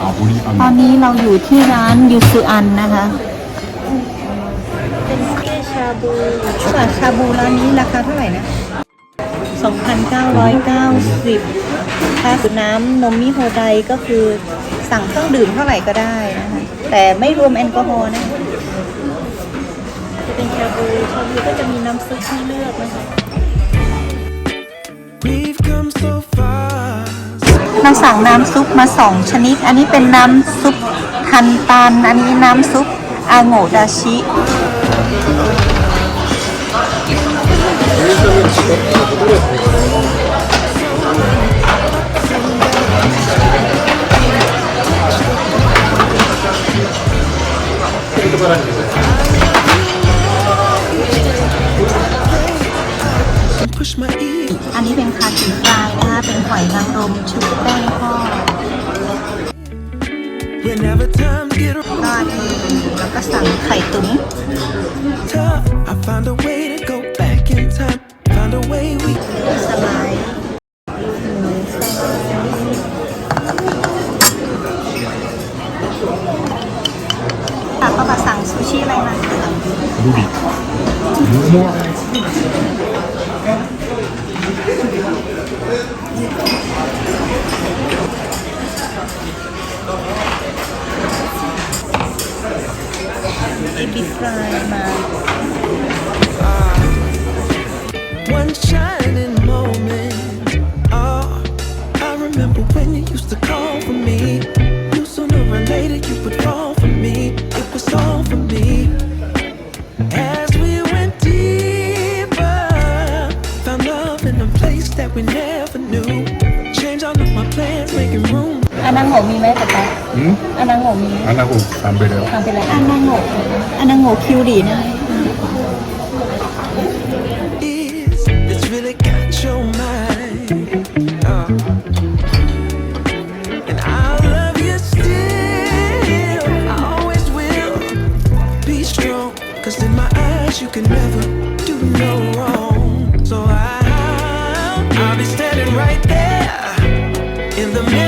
อาบุริอันตอนนี้เราอยู่ที่ร้านยูซุอันนะคะ เป็นเกี๊ยวชาบูส่วนชาบูร้านนี้ราคาเท่าไหร่นะ 2,990ถ้าคือน้ำนมมิโฮไดก็คือสั่งเครื่องดื่มเท่าไหร่ก็ได้นะคะ แต่ไม่รวมแอลกอฮอล์นะ จะเป็นชาบู ชาบูก็จะมีน้ำซุปให้เลือกนะคะ We've come so far. เราสั่งน้ำซุปมาสองชนิด อันนี้เป็นน้ำซุปทันตัน อันนี้น้ำซุปอาโงดาชิอันนี้เป็นคากิฟราย เป็นหอยนางรมชุบแป้งทอด Whenever times get ก็อันนี้แล้วก็สั่งไข่ตุ๋น tough, I find a way to go back in time. Find a way we สไลด์หมูแซ่บค่ะก็มาสั่งซูชิอะไรมาบุริมูโ deep fry มา One shining moment. Oh, I remember when you used to call for me. You sooner or later you would call for me. It was all for me. As we went deeper, found love in a place that we never knew. Changed all of my plans, making room อานังโงมีไหมป๊าป๊าอืมอานังโงมีไหมอันนั้นผมทำไปแล้วทำเป็นอะไรอานังโงอานังโงคิวดีนะ is it's really got your mind. Oh. And I love you still. I always will. Be strong, cause in my eyes you can never do no wrong. So I, I'll be standing right there in the middle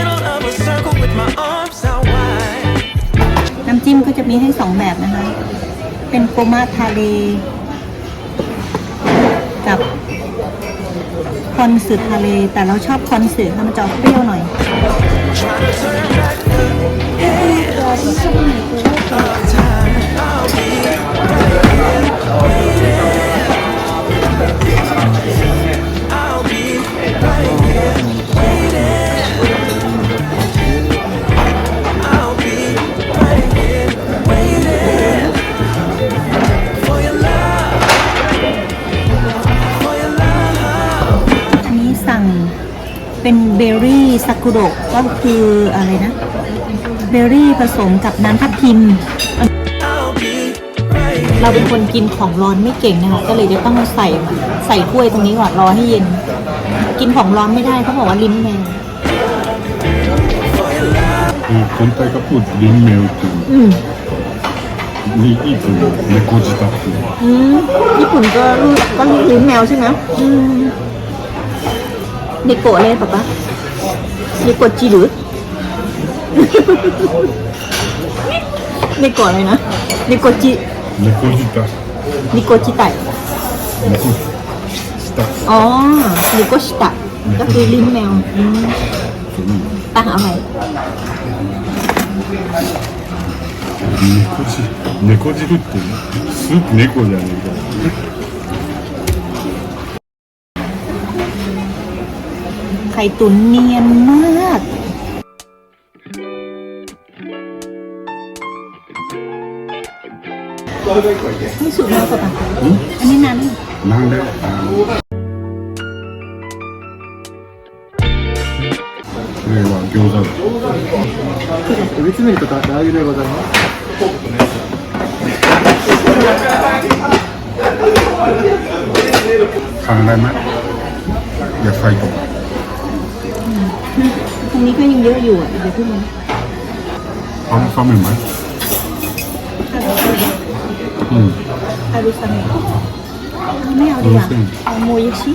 น้ำจิ้มก็จะมีให้สองแบบนะคะ เป็นโกมาทาเลกับคอนสึทะเลแต่เราชอบคอนสึค่ะมันจะออกเปรี้ยวหน่อย ซากุโดะก็คืออะไรนะ เบอร์รี่ผสมกับน้ำทับทิม I'll be right here. เราเป็นคนกินของร้อนไม่เก่งนะคะ ก็เลยจะต้องใส่ใส่ถ้วยตรงนี้ก่อนรอให้เย็น กินของร้อนไม่ได้เขาบอกว่าลิ้นแมวคือคนไทยก็พูดลิ้นแมวคืออืมนี่อีกคือ猫舌คืออืมญี่ปุ่นก็ก็ลิ้นแมวใช่ไหมอืมเนโกะเลยป๊าป๊า เนโกะจิหรือ เนโกะอะไรนะเนโกะจิ 猫舌 เนโกะจิไตะ 猫舌 อ๋อเนโกะชิตะก็คือลิ้นแมวอืมตั้งเอาไหม 猫汁猫汁ってスープ猫じゃねえか ตุ๋นเนียนมาก ไม่สุดแล้วป่ะอันนี้นาน なんであのこれは餃子だエビツメリとかラー油でございます。 ทานได้ไห นี้ก็ยังเยอะอยู่อ่ะเดี๋ยวเพิ่งมา พร้อมซ้อมไหมอืม อารุซาเมะไม่เอาดีกว่าเอาโมยาชิ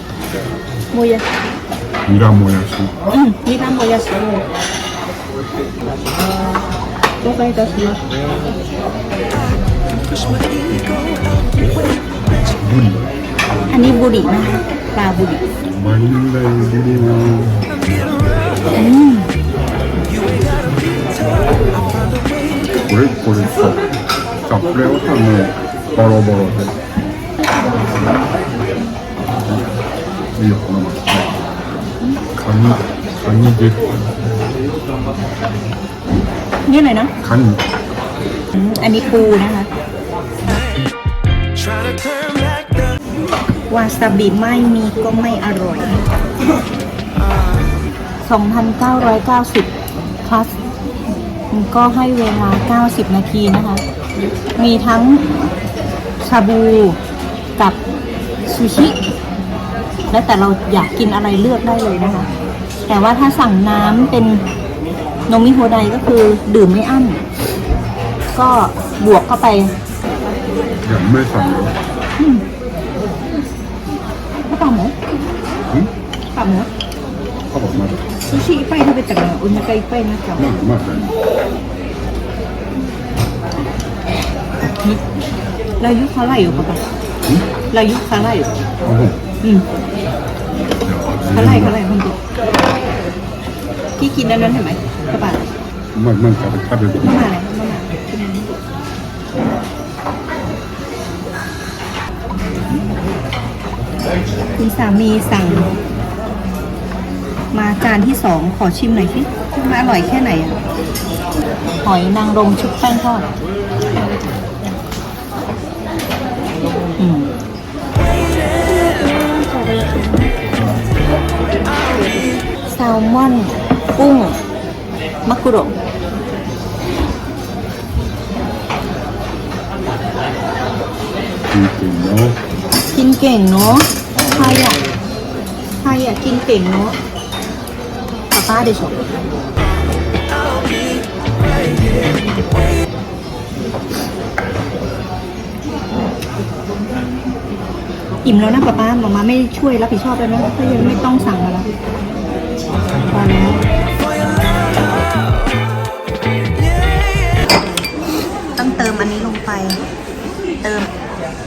โมยา ニラもやし อืมนี่ทำโมยาชิ 了解いたします Push my ego out the way. ブリ อันนี้บุหรี่นะคะปลาบุหรี่ うまいんだよブ Boro boro. Yok ama. Kanı, kanı bir... นี่หน่อยนะ Kanı. อันนี้ปูนะคะ วาซาบิไม่มีก็ไม่อร่อย 2,990 plus ก็ให้เวลา 90 นาทีนะคะ มีทั้ง ชาบูกับซูชิ แล้วแต่เราอยากกินอะไรเลือกได้เลยนะคะ แต่ว่าถ้าสั่งน้ำเป็นโนมิโฮไดก็คือดื่มไม่อั้น ก็บวกเข้าไป ยังไม่สั่งเลย ข้าวเปล่าหมู うん เปล่าหมู パパまだซูชิいっぱい食べたらお腹いっぱいになっちゃうまだまだ เรายุคเขาไหร่อยู่ปะปะเรายุคเขาไหร่อยู่ あほん อืม いや เขาไหร่เขาไหร่คนตัวพี่กินอันนั้นเห็นไหมกระบะ まあなんか食べて มาม่าอะไรมาม่ากินอันนี้คุณสามีสั่ง มาจานที่สองขอชิมหน่อยสิมันอร่อยแค่ไหนอะหอยนางรมชุบแป้งทอด ลมอนกุ้งมักุโรกินเก่งเนาะกินเก่งเนาะใครอะใครอะกินเก่งเนาะป้าป้าเดี๋ยวชมอิ่มแล้วนะป้าป้าหมอมาไม่ช่วยรับผิดชอบแล้วนะก็ยังไม่ต้องสั่งมาแล้ว พอแล้ต้องเติมอันนี้ลงไป เติม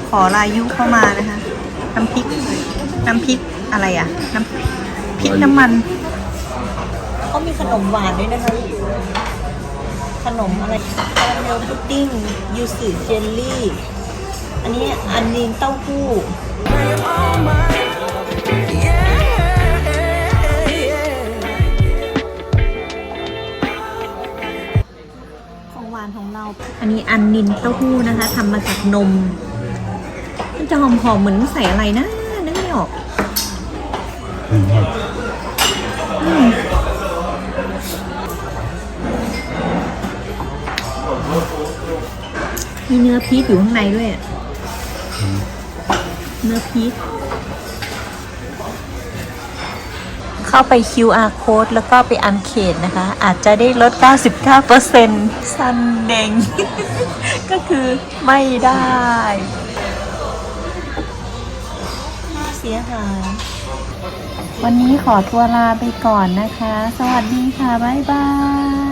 ขอลายุเข้ามานะคะ น้ำพริก น้ำพริกอะไรอะ น้ำพริกน้ำมันเขามีขนมหวานด้วยนะคะ ขนมอะไรคาราเมลพุดดิ้ง ยูสุเจลลี่ อันนี้อันนี้เต้าหู้ อันนี้อันนินเต้าหู้นะคะทำมาจากนม มันจะหอมๆเหมือนใส่อะไรนะนึกไม่ออกมีเนื้อพีชอยู่ข้างในด้วย เนื้อพีช เข้าไป QR code แล้วก็ไปอันเขตนะคะ อาจจะได้ลด 99%ซันเดงก็คือไม่ได้ เสียหาย วันนี้ขอตัวลาไปก่อนนะคะ สวัสดีค่ะ บ๊ายบาย